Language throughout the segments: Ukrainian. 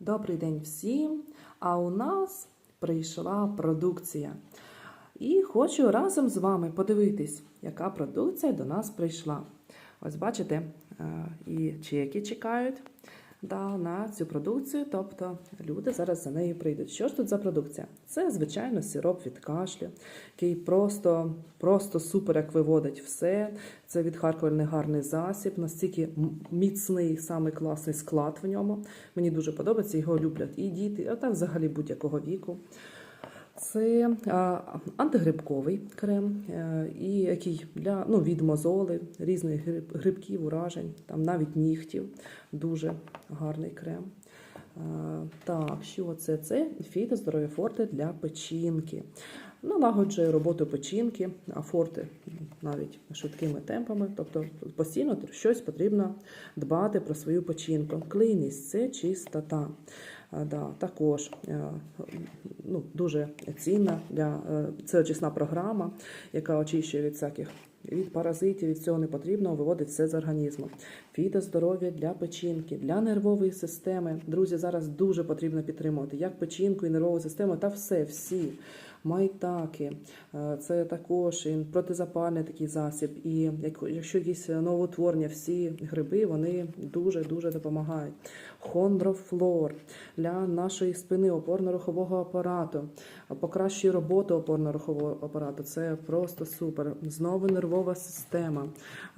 Добрий день всім! А у нас прийшла продукція. І хочу разом з вами подивитись, яка продукція до нас прийшла. Ось бачите, е, і чеки чекають да, на цю продукцію, тобто люди зараз за нею прийдуть. Що ж тут за продукція? Це, звичайно, сироп від кашлю, який просто, просто супер як виводить все. Це відхаркувальний гарний засіб, настільки міцний, самий класний склад в ньому. Мені дуже подобається, його люблять і діти, а так взагалі будь-якого віку. Це антигрибковий крем, е, і який для ну, від мозоли, різних гриб- грибків, уражень, там навіть нігтів. Дуже гарний крем. Е, Так, що це? Це фіто здоров'я форте для печінки. Налагоджує роботу печінки, а форте навіть швидкими темпами. Тобто постійно щось потрібно дбати про свою печінку. Клейність це чистота. А, Да, також е, ну, дуже цінна для е, це очисна програма, яка очищує від всяких від паразитів, від цього непотрібного, виводить все з організму. Фітоздоров'я для печінки, для нервової системи. Друзі, зараз дуже потрібно підтримувати як печінку і нервову систему, та все, всі. Майтаки, Е, це також протизапальний такий засіб. І якщо якісь новоутворення, всі гриби вони дуже дуже допомагають. Хондрофлор для нашої спини опорно-рухового апарату, покращує роботу опорно-рухового апарату. Це просто супер. Знову нервова система.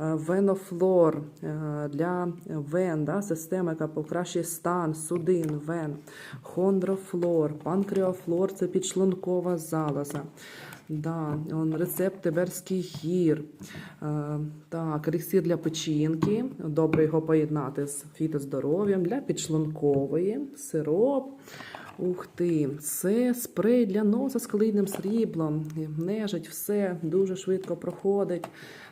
Е, Венофлор е, для вен, да, система, яка покращує стан судин, вен. Хондрофлор, панкреофлор це підшлункова залоза. Да, он рецепт Тиберський гір. Е, так, еліксир для печінки. Добре його поєднати з фітоздоров'ям для підшлункової, сироп. Ух ти, це спрей для носа з калійним сріблом. Нежить, все дуже швидко проходить.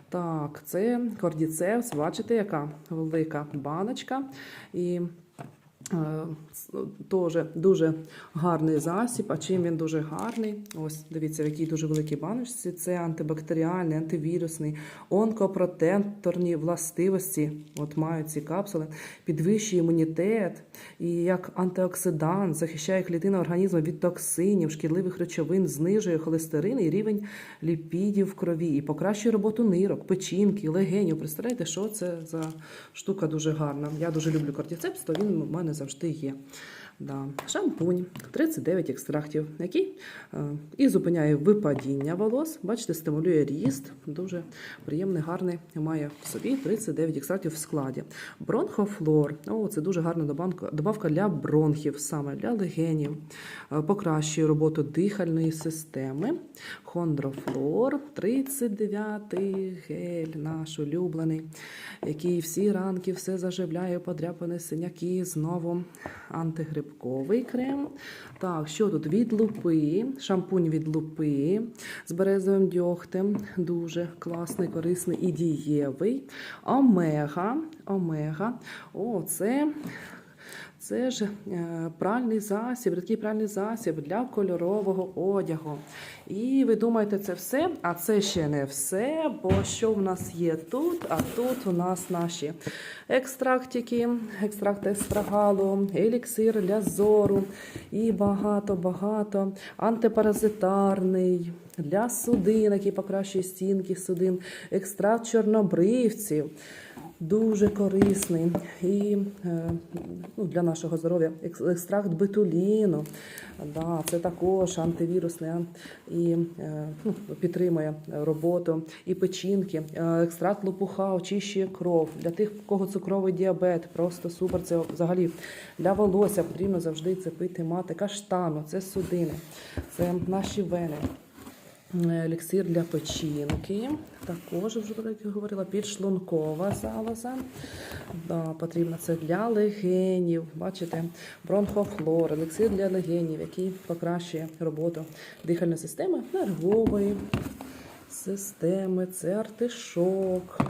Так, це кордіцепс, бачите, яка велика баночка. І Е, Теж дуже гарний засіб. А чим він дуже гарний? Ось дивіться, в якій дуже великій баночці. Це антибактеріальний, антивірусний, онкопротекторні властивості. От мають ці капсули, підвищує імунітет і як антиоксидант захищає клітини організму від токсинів, шкідливих речовин, знижує холестерин і рівень ліпідів в крові, і покращує роботу нирок, печінки, легенів. Представляєте, що це за штука дуже гарна. Я дуже люблю кортіцепс, то він у мене завжди є. Да. Шампунь, 39 екстрактів, який е, і зупиняє випадіння волос. Бачите, стимулює ріст. Дуже приємний, гарний. Має в собі 39 екстрактів в складі. Бронхофлор. О, це дуже гарна добавка, для бронхів, саме для легенів. Е, Покращує роботу дихальної системи. Хондрофлор, 39-й гель, наш улюблений, який всі ранки все заживляє, подряпини, синяки, знову антигрибковий крем. Так, що тут? Від лупи, шампунь від лупи з березовим дьогтем. Дуже класний, корисний і дієвий. Омега. Омега. О, це. Це ж е, пральний засіб, рідкий пральний засіб для кольорового одягу. І ви думаєте, це все? А це ще не все, бо що в нас є тут? А тут у нас наші екстрактики, екстракт естрагалу, еліксир для зору і багато-багато антипаразитарний. Для судин, який покращує стінки судин, екстракт чорнобривців, дуже корисний. І е, ну, для нашого здоров'я екс- екстракт бетуліну. Да, це також антивірусний і е, ну, підтримує роботу і печінки. Е, Екстракт лопуха очищує кров. Для тих, у кого цукровий діабет, просто супер. Це взагалі для волосся потрібно завжди це пити, мати каштану, це судини, це наші вени. Еліксир для печінки. Також вже про як говорила, підшлункова залоза. Да, потрібно це для легенів. Бачите, бронхофлор, еліксир для легенів, який покращує роботу дихальної системи, нервової системи, це артишок.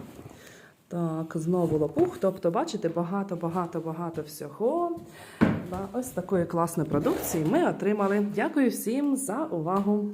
Так, знову лопух. Тобто, бачите, багато, багато, багато всього. Ось такої класної продукції ми отримали. Дякую всім за увагу.